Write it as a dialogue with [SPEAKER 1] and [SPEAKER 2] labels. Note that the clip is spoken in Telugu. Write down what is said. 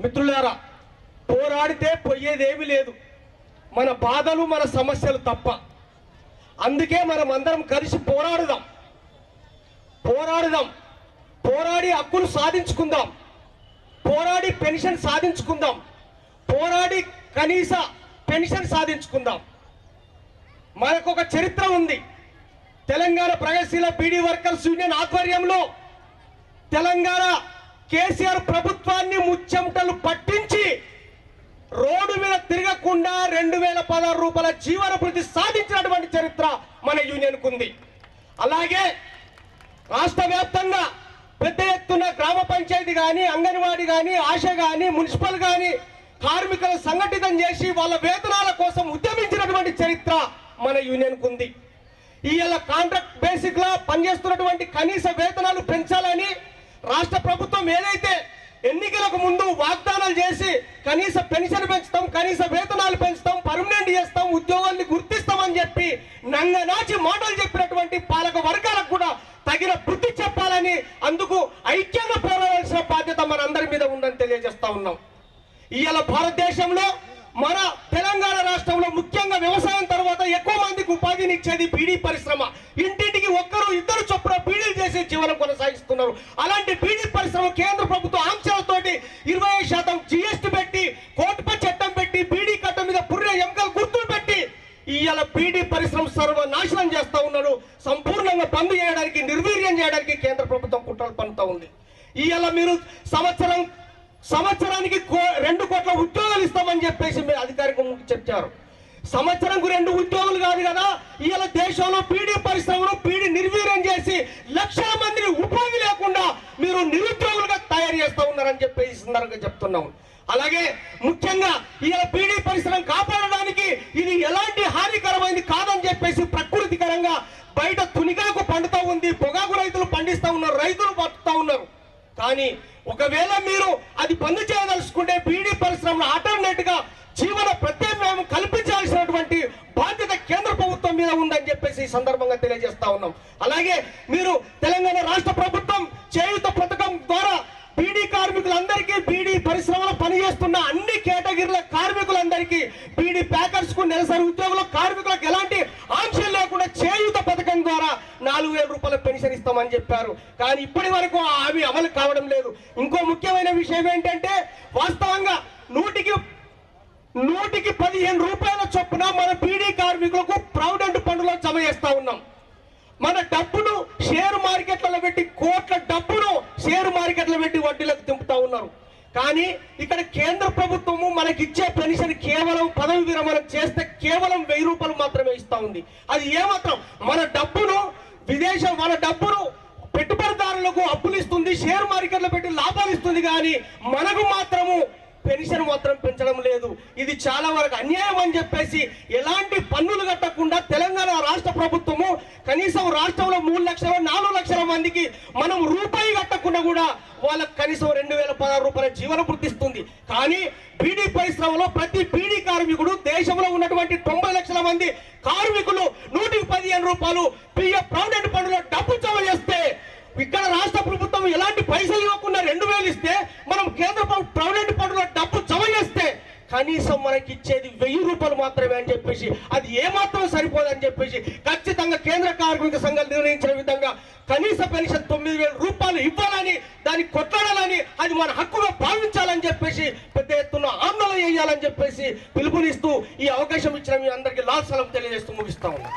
[SPEAKER 1] మిత్రులారా పోరాడితే పోయేదేమీ లేదు. మన బాధలు మన సమస్యలు తప్ప. అందుకే మనం అందరం కలిసి పోరాడుదాం. పోరాడుదాం. పోరాడి హక్కులు సాధించుకుందాం. పోరాడి పెన్షన్ సాధించుకుందాం. పోరాడి కనీస పెన్షన్ సాధించుకుందాం. మనకు ఒక చరిత్ర ఉంది. తెలంగాణ ప్రగతిశీల పీడీ వర్కర్స్ యూనియన్ ఆధ్వర్యంలో తెలంగాణ కేసీఆర్ ప్రభుత్వాన్ని ముచ్చెమటలు పట్టించి రోడ్డు మీద తిరగకుండా రెండు వేల పదహారు రూపాయల జీవన వృద్ధి సాధించినటువంటి చరిత్ర మన యూనియన్కు ఉంది. అలాగే రాష్ట్ర వ్యాప్తంగా పెద్ద ఎత్తున గ్రామ పంచాయతీ కానీ అంగన్వాడీ కానీ ఆశ కానీ మున్సిపల్ కానీ కార్మికులు సంఘటితం చేసి వాళ్ళ వేతనాల కోసం ఉద్యమించినటువంటి చరిత్ర మన యూనియన్కు ఉంది. ఇవాళ కాంట్రాక్ట్ బేసిక్ లా పనిచేస్తున్నటువంటి కనీస వేతనాలు పెంచాలని రాష్ట్ర ప్రభుత్వం ఏదైతే ఎన్నికలకు ముందు వాగ్దానాలు చేసి కనీస పెన్షన్ పెంచుతాం కనీస వేతనాలు పెంచుతాం పర్మనెంట్ చేస్తాం ఉద్యోగాల్ని గుర్తిస్తామని చెప్పి నంగనాచి మాటలు చెప్పినటువంటి పాలక వర్గాలకు కూడా తగిన బుద్ధి చెప్పాలని అందుకు ఐక్యంగా పోరాడాల్సిన బాధ్యత మనందరి మీద ఉందని తెలియజేస్తా ఉన్నాం. ఇవాళ భారతదేశంలో మన తెలంగాణ రాష్ట్రంలో ముఖ్యంగా వ్యవసాయం తర్వాత ఎక్కువ మందికి ఉపాధిని ఇచ్చేది బీడీ పరిశ్రమ. ఇంటింటికి ఒక్కరు ఇద్దరు చొప్పున బీడీలు చేసి జీవనం కొనసాగిస్తున్నారు. అలాంటి ప్రభుత్వ ఆంక్షలతోటి ఇరవై శాతం జిఎస్టీ పెట్టి కోటప చట్టం పెట్టి బీడీ కట్ట మీద పుర్రె ఎముకలు గుర్తులు పెట్టి ఇవాళ బీడీ పరిశ్రమ సర్వనాశనం చేస్తా ఉన్నారు. సంపూర్ణంగా బంద్ చేయడానికి నిర్వీర్యం చేయడానికి కేంద్ర ప్రభుత్వం కుట్రలు పన్నుతా ఉంది. ఇవాళ మీరు సంవత్సరం సంవత్సరానికి కో- రెండు కోట్ల ఉద్యోగాలు ఇస్తామని చెప్పేసి మీరు అధికారికంగా చెప్పారు. సంవత్సరంకు రెండు ఉద్యోగులు కాదు కదా ఇవాళ దేశంలో పీడీ పరిశ్రమలో పీడీ నిర్వీర్యం చేసి లక్షల మందిని ఉపాధి లేకుండా మీరు నిరుద్యోగ చేస్తూ ఉన్నారని చెప్పి ఈ సందర్భంగా చెప్తున్నాం అలాగే ముఖ్యంగా ఇలా పీడీ పరిశ్రమ కాపాడడానికి ఇది ఎలాంటి హానికరమైంది కాదని చెప్పేసి ప్రకృతికరంగా బయట తునిగాకు పండుతూ ఉంది పొగాకు రైతులు పండిస్తా ఉన్నారు రైతులు పట్టుతూ ఉన్నారు. కానీ ఒకవేళ మీరు అది బంద్ చేయదలుచుకుంటే బీడీ పరిశ్రమను ఆల్టర్నేట్గా జీవన ప్రత్యామ్నాయం కల్పించాల్సినటువంటి బాధ్యత కేంద్ర ప్రభుత్వం మీద ఉందని చెప్పేసి ఈ సందర్భంగా తెలియజేస్తా ఉన్నాం. అలాగే మీరు తెలంగాణ రాష్ట్ర ప్రభుత్వం చేయుత పథకం ద్వారా బీడీ కార్మికులందరికీ బీడీ పరిశ్రమలో పనిచేస్తున్న అన్ని కేటగిరీల కార్మికులందరికీ బీడీ ప్యాకర్స్కు నెలసరి ఉద్యోగులు కార్మికులకు ఎలాంటి ఆంక్షలు లేకుండా చేయూత పథకం ద్వారా నాలుగు వేల రూపాయల పెన్షన్ ఇస్తామని చెప్పారు. కానీ ఇప్పటి వరకు అవి అమలు కావడం లేదు. ఇంకో ముఖ్యమైన విషయం ఏంటంటే వాస్తవంగా నూటికి నూటికి పదిహేను రూపాయల చొప్పున మన పీడీ కార్మికులకు ప్రావిడెంట్ ఫండ్లో జమ చేస్తా ఉన్నాం. మన డబ్బును షేర్ మార్కెట్లలో పెట్టి కో మార్కెట్లో దింపుతా ఉన్నారు. కానీ ఇక్కడ కేంద్ర ప్రభుత్వము మనకిచ్చే పెన్షన్ కేవలం పదవి విరమణ చేస్తే కేవలం వెయ్యి రూపాయలు మాత్రమే ఇస్తా ఉంది. అది ఏమాత్రం మన డబ్బును విదేశం మన డబ్బును పెట్టుబడిదారులకు అప్పులు ఇస్తుంది షేర్ మార్కెట్లో పెట్టి లాభాలు ఇస్తుంది కానీ మనకు మాత్రము పెన్షన్ మాత్రం పెంచడం లేదు. ఇది చాలా వరకు అన్యాయం అని చెప్పేసి ఎలాంటి పన్నులు కట్టకుండా తెలంగాణ రాష్ట్ర ప్రభుత్వము కనీసం రాష్ట్రంలో మూడు లక్షల నాలుగు లక్షల మందికి మనం రూపాయి కట్టకుండా కూడా వాళ్ళకి కనీసం రెండు వేల పదహారు రూపాయల జీవన వృద్ధిస్తుంది కానీ బీడీ పరిశ్రమలో ప్రతి బీడీ కార్మికుడు దేశంలో ఉన్నటువంటి తొంభై లక్షల మంది కార్మికులు నూటికి పదిహేను రూపాయలు పిఎఫ్ ప్రావిడెంట్ ఫండ్లో డబ్బు జమ చేస్తే ఇక్కడ రాష్ట్ర ప్రభుత్వం ఎలాంటి పైసలు ఇవ్వకుండా రెండు వేలు ఇస్తే మనం కేంద్ర ప్రభుత్వం ప్రావిడెంట్ ఫండ్లో డబ్బు జమ చేస్తే కనీసం మనకి ఇచ్చేది వెయ్యి రూపాయలు మాత్రమే అని చెప్పేసి అది ఏమాత్రం సరిపోదని చెప్పేసి ఖచ్చితంగా కేంద్ర కార్మిక సంఘాలు నిర్ణయించిన విధంగా కనీస పెన్షన్ తొమ్మిది వేల రూపాయలు ఇవ్వాలని దాన్ని కొట్లాడాలని అది మన హక్కుగా భావించాలని చెప్పేసి పెద్ద ఎత్తున ఆందోళన చేయాలని చెప్పేసి పిలుపునిస్తూ ఈ అవకాశం ఇచ్చిన మీ అందరికీ లాల్ సలం తెలియజేస్తూ ముగిస్తా ఉన్నాను.